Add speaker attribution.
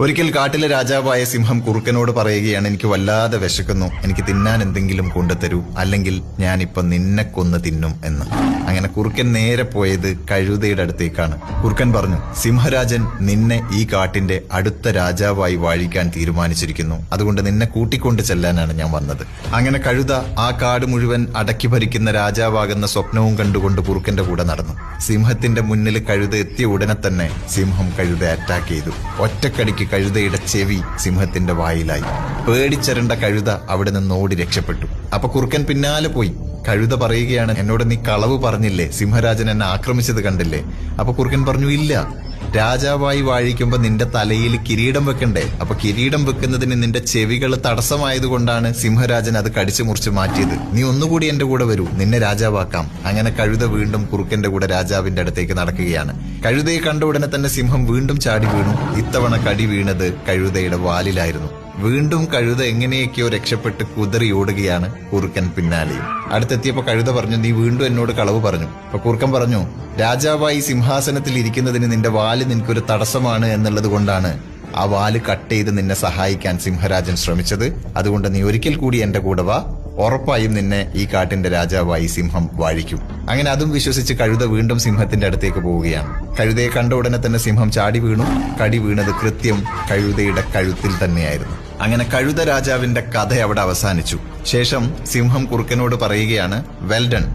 Speaker 1: ഒരിക്കൽ കാട്ടിലെ രാജാവായ സിംഹം കുറുക്കനോട് പറയുകയാണ് എനിക്ക് വല്ലാതെ വിശക്കുന്നു. എനിക്ക് തിന്നാൻ എന്തെങ്കിലും കൊണ്ടുതരൂ. അല്ലെങ്കിൽ ഞാനിപ്പൊ നിന്നെ കൊന്ന് തിന്നും എന്ന്. അങ്ങനെ കുറുക്കൻ നേരെ പോയത് കഴുതയുടെ അടുത്തേക്കാണ്. കുറുക്കൻ പറഞ്ഞു സിംഹരാജൻ നിന്നെ ഈ കാട്ടിന്റെ അടുത്ത രാജാവായി വാഴിക്കാൻ തീരുമാനിച്ചിരിക്കുന്നു. അതുകൊണ്ട് നിന്നെ കൂട്ടിക്കൊണ്ട് ചെല്ലാനാണ് ഞാൻ വന്നത്. അങ്ങനെ കഴുത ആ കാട് മുഴുവൻ അടക്കി ഭരിക്കുന്ന രാജാവാകുന്ന സ്വപ്നവും കണ്ടുകൊണ്ട് കുറുക്കന്റെ കൂടെ നടന്നു. സിംഹത്തിന്റെ മുന്നിൽ കഴുത എത്തിയ ഉടനെ തന്നെ സിംഹം കഴുത അറ്റാക്ക് ചെയ്തു. ഒറ്റക്കടിക്ക് കഴുതയുടെ ചെവി സിംഹത്തിന്റെ വായിലായി. പേടിച്ചരണ്ട കഴുത അവിടെ നിന്ന് ഓടി രക്ഷപ്പെട്ടു. അപ്പൊ കുറുക്കൻ പിന്നാലെ പോയി. കഴുത പറയുകയാണ് എന്നോട് നീ കളവ് പറഞ്ഞില്ലേ? സിംഹരാജൻ എന്നെ ആക്രമിച്ചത് കണ്ടില്ലേ? അപ്പൊ കുറുക്കൻ പറഞ്ഞു ഇല്ല. രാജാവായി വാഴിക്കുമ്പോ നിന്റെ തലയിൽ കിരീടം വെക്കണ്ടേ? അപ്പൊ കിരീടം വെക്കുന്നതിന് നിന്റെ ചെവികൾ തടസ്സമായതുകൊണ്ടാണ് സിംഹരാജൻ അത് കടിച്ചു മുറിച്ച് മാറ്റിയത്. നീ ഒന്നുകൂടി എന്റെ കൂടെ വരൂ. നിന്നെ രാജാവാക്കാം. അങ്ങനെ കഴുത വീണ്ടും കുറുക്കന്റെ കൂടെ രാജാവിന്റെ അടുത്തേക്ക് നടക്കുകയാണ്. കഴുതയെ കണ്ട ഉടനെ തന്നെ സിംഹം വീണ്ടും ചാടി വീണു. ഇത്തവണ കടി വീണത് കഴുതയുടെ വാലിലായിരുന്നു. വീണ്ടും കഴുത എങ്ങനെയൊക്കെയോ രക്ഷപ്പെട്ട് കുതറി ഓടുകയാണ് കുറുക്കൻ പിന്നാലെയും അടുത്തെത്തിയപ്പോ കഴുത പറഞ്ഞു നീ വീണ്ടും എന്നോട് കളവ് പറഞ്ഞു. അപ്പൊ കുറുക്കൻ പറഞ്ഞു രാജാവായി സിംഹാസനത്തിൽ ഇരിക്കുന്നതിന് നിന്റെ വാൽ നിനക്കൊരു തടസ്സമാണ് എന്നുള്ളത് കൊണ്ടാണ് ആ വാൽ കട്ട് ചെയ്ത് നിന്നെ സഹായിക്കാൻ സിംഹരാജൻ ശ്രമിച്ചത്. അതുകൊണ്ട് നീ ഒരിക്കൽ കൂടി എന്റെ കൂടെ വാ. ഉറപ്പായും നിന്നെ ഈ കാട്ടിന്റെ രാജാവായി സിംഹം വാഴിക്കും. അങ്ങനെ അതും വിശ്വസിച്ച് കഴുത വീണ്ടും സിംഹത്തിന്റെ അടുത്തേക്ക് പോവുകയാണ്. കഴുതയെ കണ്ട ഉടനെ തന്നെ സിംഹം ചാടി വീണു. കടി വീണത് കൃത്യം കഴുതയുടെ കഴുത്തിൽ തന്നെയായിരുന്നു. അങ്ങനെ കഴുത രാജാവിന്റെ കഥ അവിടെ അവസാനിച്ചു. ശേഷം സിംഹം കുറുക്കനോട് പറയുകയാണ് വെൽ ഡൺ.